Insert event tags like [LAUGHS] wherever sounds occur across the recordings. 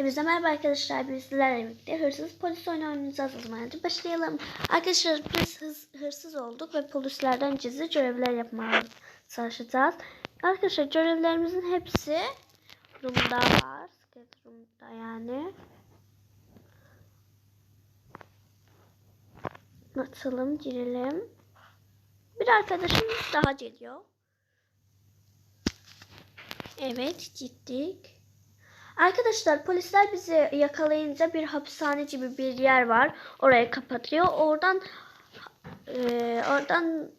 Hepinize merhaba arkadaşlar. Biz sizlerle birlikte hırsız polis oyunu oynayacağız o zaman. Hadi başlayalım. Arkadaşlar biz hız, hırsız olduk ve polislerden gizli görevler yapmaya çalışacağız. Arkadaşlar görevlerimizin hepsi room'da var. Skelet room'da yani. Açalım, girelim. Bir arkadaşım daha geliyor. Evet, gittik. Arkadaşlar polisler bizi yakalayınca bir hapishane gibi bir yer var. Orayı kapatıyor. Oradan e, oradan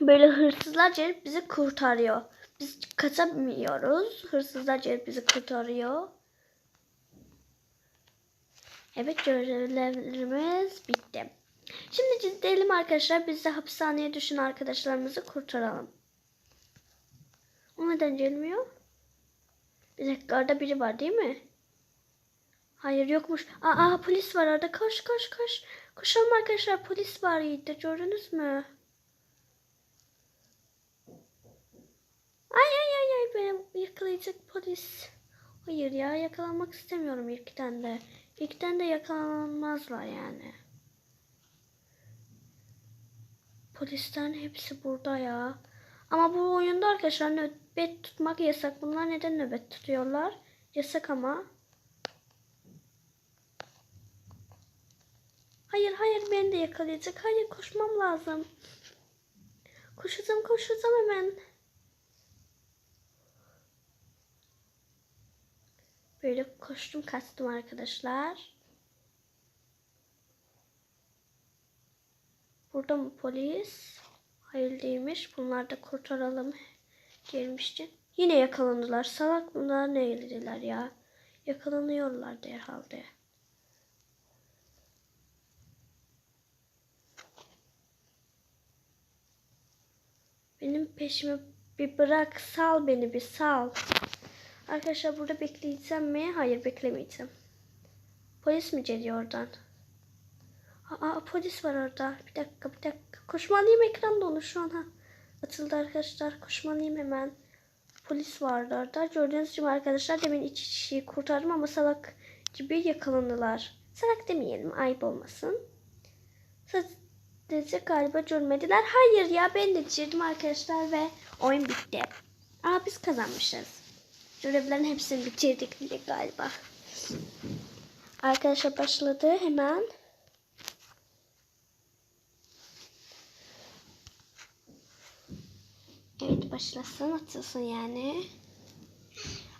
böyle hırsızlar gelip bizi kurtarıyor. Biz kaçamıyoruz. Hırsızlar gelip bizi kurtarıyor. Evet görevlerimiz bitti. Şimdi gidelim arkadaşlar. Biz de hapishaneye düşen arkadaşlarımızı kurtaralım. O neden gelmiyor? Orada biri var değil mi? Hayır yokmuş. Aa, polis var orada. Koş koş koş. Koşalım arkadaşlar. Polis var yiğitte. Gördünüz mü? Ay ay ay ay beni yakalayacak polis. Hayır ya yakalanmak istemiyorum ilkten de. İlkten de yakalanmazlar yani. Polislerin hepsi burada ya. Ama bu oyunda arkadaşlar nöbet tutmak yasak. Bunlar neden nöbet tutuyorlar? Yasak ama. Hayır hayır beni de yakalayacak. Hayır koşmam lazım. Koşacağım koşacağım hemen. Böyle koştum kaçtım arkadaşlar. Burada mı polis? Hayır değilmiş. Bunlar da kurtaralım gelmişti. Yine yakalandılar. Salak bunlar ne eylediler ya? Yakalanıyorlar herhalde. Benim peşime bir bırak sal beni bir sal. Arkadaşlar burada bekleyeceğim mi? Hayır beklemeyeceğim. Polis mi geliyor oradan? Aa polis var orada. Bir dakika bir dakika. Koşmalıyım ekran dolu şu an ha. Atıldı arkadaşlar. Koşmalıyım hemen. Polis vardı orada. Gördüğünüz gibi arkadaşlar demin iki kişiyi kurtardım ama salak gibi yakalandılar. Salak demeyelim ayıp olmasın. Sadece galiba görmediler. Hayır ya ben de girdim arkadaşlar ve oyun bitti. Aa biz kazanmışız. Görevlerin hepsini bitirdik bile galiba. Arkadaşlar başladı hemen. Evet başlasın atılsın yani.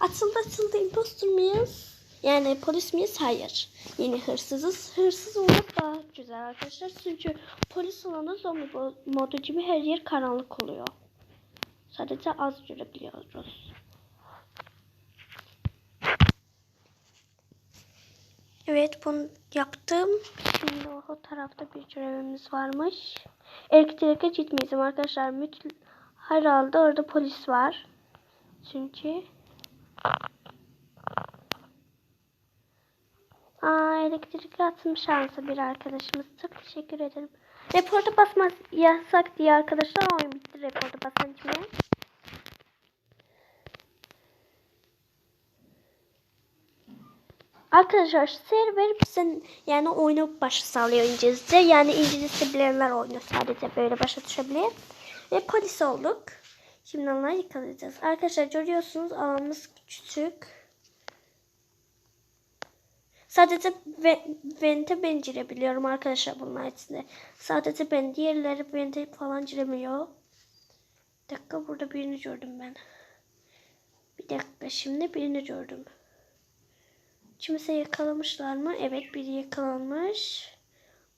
Atıldı atıldı impostor muyuz? Yani polis miyiz? Hayır. Yeni hırsızız. Hırsız olmak daha güzel arkadaşlar. Çünkü polis olanı zombi modu gibi her yer karanlık oluyor. Sadece az görebiliyoruz. Evet bunu yaptım. Şimdi o tarafta bir görevimiz varmış. Elektrike gitmeyeceğim arkadaşlar. Müt Herhalde orada polis var. Çünkü Aa, elektrik atmış şansı bir arkadaşımız. Çok teşekkür ederim. Reporta basmaz yasak diye arkadaşlar oyun bitti reporta basınca. Arkadaşlar server bize yani oyunu başa sağlıyor İngilizce. Yani İngilizce bilenler oyunu sadece böyle başa düşebilir. Ve polis olduk. Şimdi onları yıkayacağız. Arkadaşlar görüyorsunuz alanımız küçük. Sadece vente ben girebiliyorum arkadaşlar bunlar içinde. Sadece ben diğerleri vente falan giremiyor. Bir dakika burada birini gördüm ben. Bir dakika şimdi birini gördüm. Kimse yakalamışlar mı? Evet biri yakalanmış.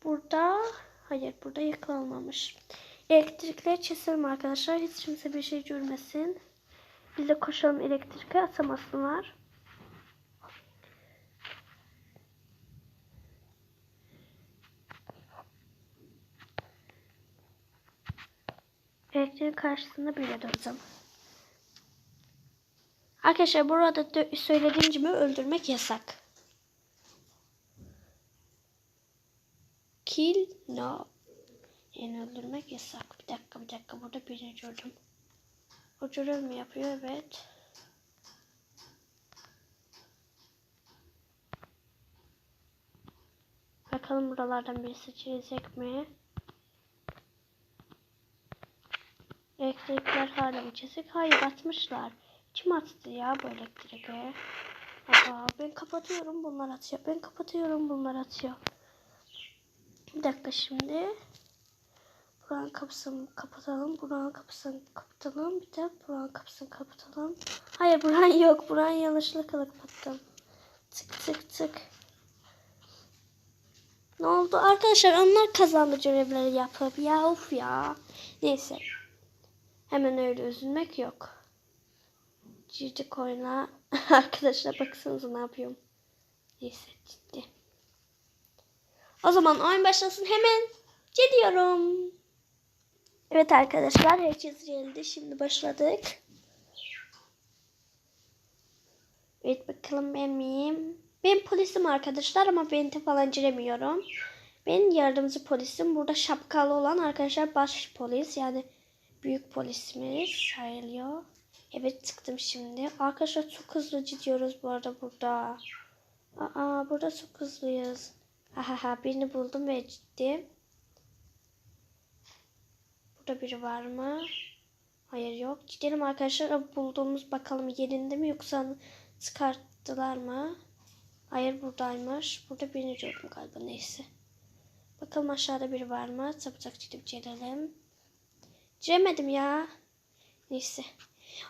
Burada hayır burada yakalanmamış. Elektrikleri keselim arkadaşlar. Hiç kimse bir şey görmesin. Biz de koşalım elektrike atamasınlar. Elektriğin karşısında böyle duracağım. Arkadaşlar burada söylediğim gibi öldürmek yasak. birini gördüm. O görev mi yapıyor? Evet. Bakalım buralardan birisi çizecek mi? Elektrikler hala mı çizik? Hayır atmışlar. Kim attı ya bu elektriğe? Aa, ben kapatıyorum bunlar atıyor. Ben kapatıyorum bunlar atıyor. Bir dakika şimdi. Buranın kapısını kapatalım. Buranın kapısını kapatalım. Bir de buranın kapısını kapatalım. Hayır buran yok. Buran yanlışlıkla kapattım. Tık tık tık. Ne oldu? Arkadaşlar onlar kazandı görevleri yapıp. Ya of ya. Neyse. Hemen öyle üzülmek yok. Girdik oyuna. [LAUGHS] Arkadaşlar baksanıza ne yapıyorum. Neyse ciddi. O zaman oyun başlasın hemen gidiyorum. Evet arkadaşlar herkes geldi. Şimdi başladık. Evet bakalım ben miyim? Ben polisim arkadaşlar ama vente falan giremiyorum. Ben yardımcı polisim. Burada şapkalı olan arkadaşlar baş polis yani büyük polisimiz sayılıyor. Evet çıktım şimdi. Arkadaşlar çok hızlı gidiyoruz bu arada burada. Aa burada çok hızlıyız. Ahaha birini buldum ve gittim. Burada biri var mı? Hayır yok. Gidelim arkadaşlar. Bulduğumuz bakalım yerinde mi yoksa çıkarttılar mı? Hayır buradaymış. Burada birini gördüm galiba neyse. Bakalım aşağıda biri var mı? Çabucak gidip gelelim. Giremedim ya. Neyse.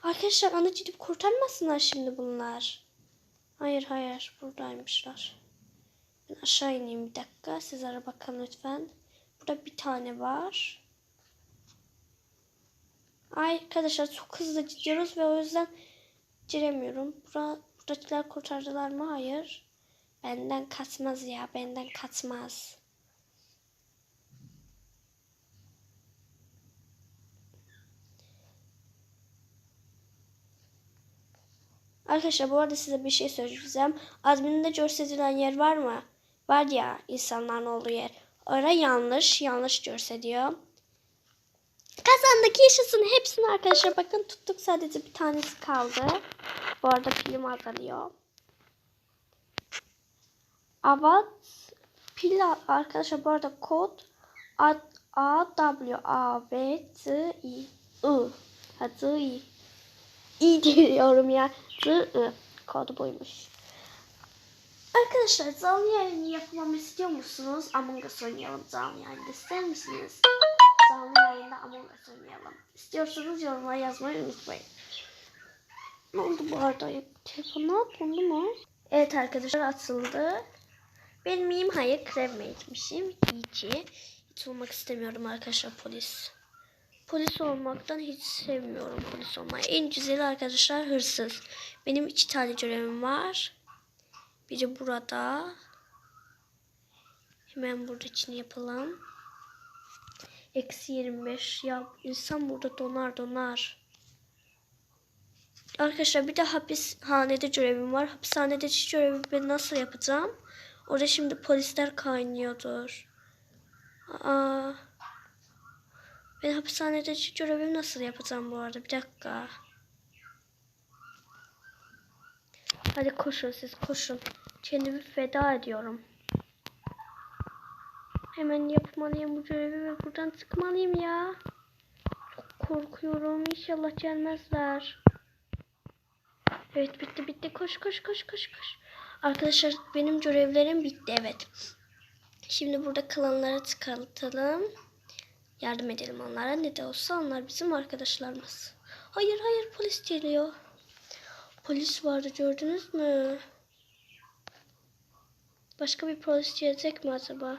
Arkadaşlar ana gidip kurtarmasınlar şimdi bunlar. Hayır hayır buradaymışlar. Ben aşağı ineyim bir dakika. Siz ara bakın lütfen. Burada bir tane var. Ay arkadaşlar çok hızlı gidiyoruz ve o yüzden giremiyorum. Bura, buradakiler kurtardılar mı? Hayır. Benden kaçmaz ya. Benden kaçmaz. Arkadaşlar bu arada size bir şey söyleyeceğim. Admininde gösterilen yer var mı? Var ya insanların olduğu yer. Orada yanlış. Yanlış gösteriyor. Kazandık yaşasın. Hepsini arkadaşlar bakın tuttuk. Sadece bir tanesi kaldı. Bu arada film azalıyor. Avat pil arkadaşlar bu arada kod A, A W A V T I I ha, T I İyi diyorum ya. Z I kodu buymuş. Arkadaşlar canlı yayın yapmamı istiyor musunuz? Among Us oynayalım canlı yayında ister misiniz? Us oynayalım. İstiyorsanız yorumlara yazmayı unutmayın. Ne oldu bu arada? Telefonu atıldı mu? Evet arkadaşlar atıldı. Ben miyim? Hayır kremmate'mişim. İyi ki. Hiç olmak istemiyorum arkadaşlar polis. Polis olmaktan hiç sevmiyorum polis olmayı. En güzeli arkadaşlar hırsız. Benim iki tane görevim var. Biri burada. Hemen burada için yapalım. Eksi 25. Ya insan burada donar donar. Arkadaşlar bir de hapishanede görevim var. Hapishanede görevi ben nasıl yapacağım? Orada şimdi polisler kaynıyordur. Aa. Ben hapishanede görevimi nasıl yapacağım bu arada? Bir dakika. Hadi koşun siz koşun. Kendimi feda ediyorum. Hemen yapmalıyım bu görevi ve buradan çıkmalıyım ya. Çok korkuyorum. İnşallah gelmezler. Evet bitti bitti. Koş koş koş koş koş. Arkadaşlar benim görevlerim bitti evet. Şimdi burada kalanları çıkartalım. Yardım edelim onlara. Ne de olsa onlar bizim arkadaşlarımız. Hayır hayır polis geliyor. Polis vardı gördünüz mü? Başka bir polis gelecek mi acaba?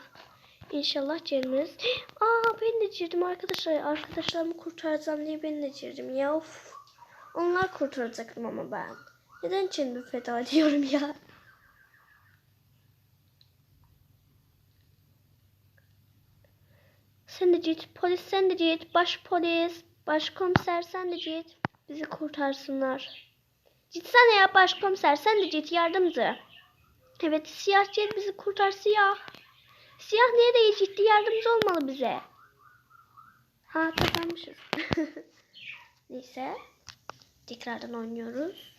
İnşallah gelmez. Aa ben de girdim arkadaşlar. Arkadaşlarımı kurtaracağım diye ben de girdim ya. Of. Onlar kurtaracaktım ama ben. Neden kendimi feda [LAUGHS] ediyorum ya? Sen de git. Polis sen de git. Baş polis. Başkomiser sen de git. Bizi kurtarsınlar. Gitsene ya başkomiser sen de git yardımcı. Evet siyah gel bizi kurtar siyah. Siyah nereye gitti yardımcı olmalı bize. Ha kazanmışız. [LAUGHS] Neyse. Tekrardan oynuyoruz.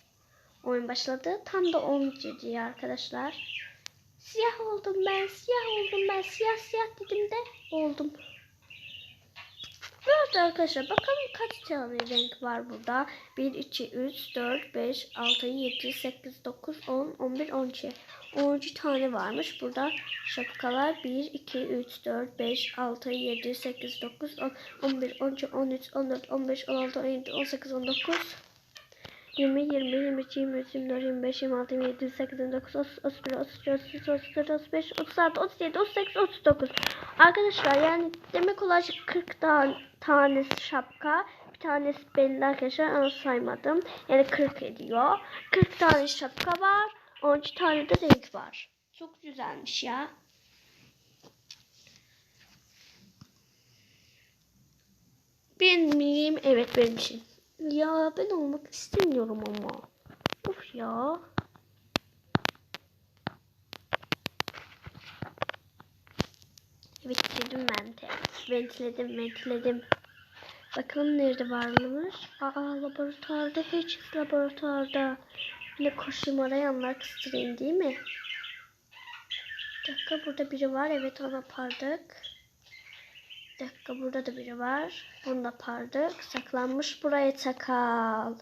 Oyun başladı. Tam da 10 girdi arkadaşlar. Siyah oldum ben, siyah oldum ben, siyah siyah dedim de oldum. Evet arkadaşlar bakalım kaç tane renk var burada. 1, 2, 3, 4, 5, 6, 7, 8, 9, 10, 11, 12. 12 tane varmış. Burada şapkalar 1, 2, 3, 4, 5, 6, 7, 8, 9, 10, 11, 12, 13, 14, 15, 16, 17, 18, 19. 20, 20, 22, 23, 24, 25, 26, 27, 28, 29, 30, 31, 32, 33, 34, 35, 36, 37, 38, 39. Arkadaşlar yani demek olacak 40 tane, tane şapka. Bir tanesi belli arkadaşlar ama saymadım. Yani 40 ediyor. 40 tane şapka var. 12 tane de renk var. Çok güzelmiş ya. Benim miyim? Evet benim. Ya ben olmak istemiyorum ama. Of ya. Evet dedim ben de. Ventiledim ventiledim. Bakalım nerede varmış. Aa laboratuvarda hiç laboratuvarda. Yine koşayım oraya onlar kıstırayım değil mi? Bir dakika burada biri var. Evet ona pardık. Bir dakika burada da biri var. Onu da pardık. Saklanmış buraya çakal.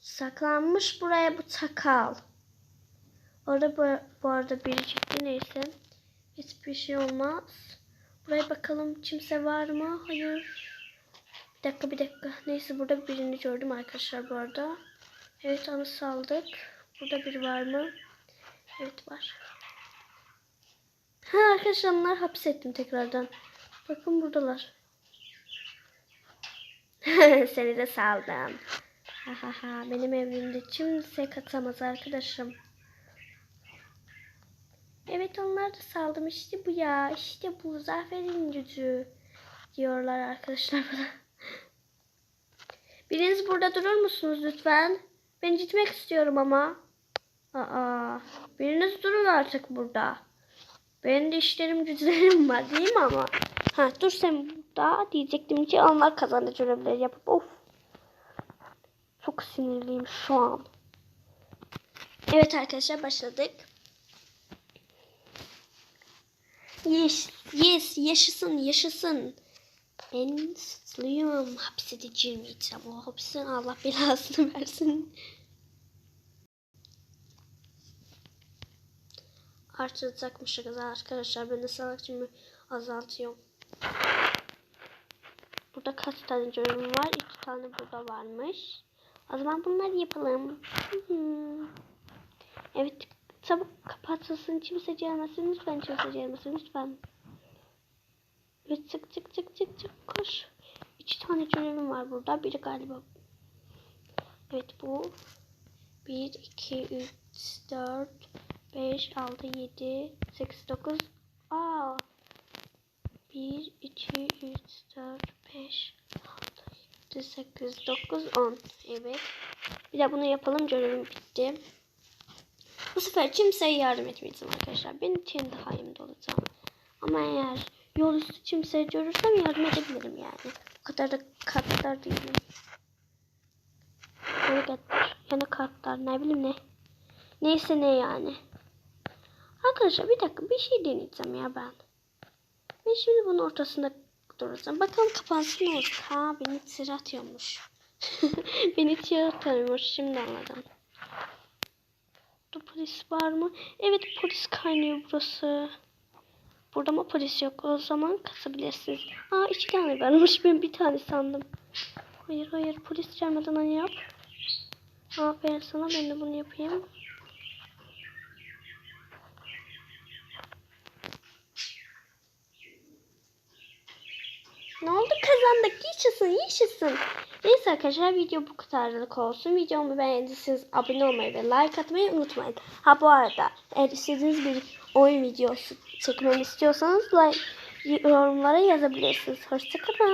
Saklanmış buraya bu çakal. Orada bu, bu arada biri çıktı neyse. Hiçbir şey olmaz. Buraya bakalım kimse var mı? Hayır. Bir dakika bir dakika. Neyse burada birini gördüm arkadaşlar bu arada. Evet onu saldık. Burada biri var mı? Evet var. Ha arkadaşlar onları hapsettim tekrardan. Bakın buradalar. [LAUGHS] Seni de saldım. Ha ha ha. Benim evimde kimse katamaz arkadaşım. Evet onları da saldım. İşte bu ya. İşte bu. Zaferin gücü. Diyorlar arkadaşlar bana. [LAUGHS] Biriniz burada durur musunuz lütfen? Ben gitmek istiyorum ama. Aa, biriniz durun artık burada. Benim de işlerim güçlerim var değil mi ama? Ha dur sen burada diyecektim ki onlar kazandı görevleri yapıp of. Çok sinirliyim şu an. Evet arkadaşlar başladık. Yes, yes, yaşasın, yaşasın. Ben suçluyum. Hapse de girmeyeceğim. O hapsin Allah belasını [LAUGHS] versin. Artıracakmışız arkadaşlar. Ben de salakçımı azaltıyorum. Burada kaç tane görevim var? İki tane burada varmış. O zaman bunları yapalım. Evet. Çabuk kapatılsın. Kimse gelmesin. Lütfen kimse gelmesin. Lütfen. Evet çık çık çık çık çık. Koş. İki tane görevim var burada. Biri galiba. Evet bu. 1, 2, 3, 4, 5, 6, 7, 8, 9. Aa. 1, 2, 3, 4, 5, 6, 7, 8, 9, 10. Evet. Bir de bunu yapalım. Görevim bitti. Bu sefer kimseye yardım etmeyeceğim arkadaşlar. Ben kendi halimde olacağım. Ama eğer yol üstü kimseye görürsem yardım edebilirim yani. O kadar da kartlar değilim. Yani, yani kartlar ne bileyim ne. Neyse ne yani. Arkadaşlar bir dakika bir şey deneyeceğim ya ben. Ben şimdi bunun ortasında duracağım. Bakalım kapansın ne olacak. Ha beni içeri atıyormuş. [LAUGHS] beni içeri atıyormuş. Şimdi anladım. Polis var mı? Evet polis kaynıyor burası. Burada mı polis yok? O zaman kasabilirsiniz. Aa iki tane varmış. Ben bir tane sandım. Hayır hayır polis gelmeden hani yap. Aferin sana ben de bunu yapayım. Ne oldu kazandık yaşasın yaşasın. Neyse arkadaşlar video bu kadarlık olsun. Videomu beğendiyseniz abone olmayı ve like atmayı unutmayın. Ha bu arada eğer istediğiniz bir oyun videosu çekmemi istiyorsanız like yorumlara yazabilirsiniz. Hoşçakalın.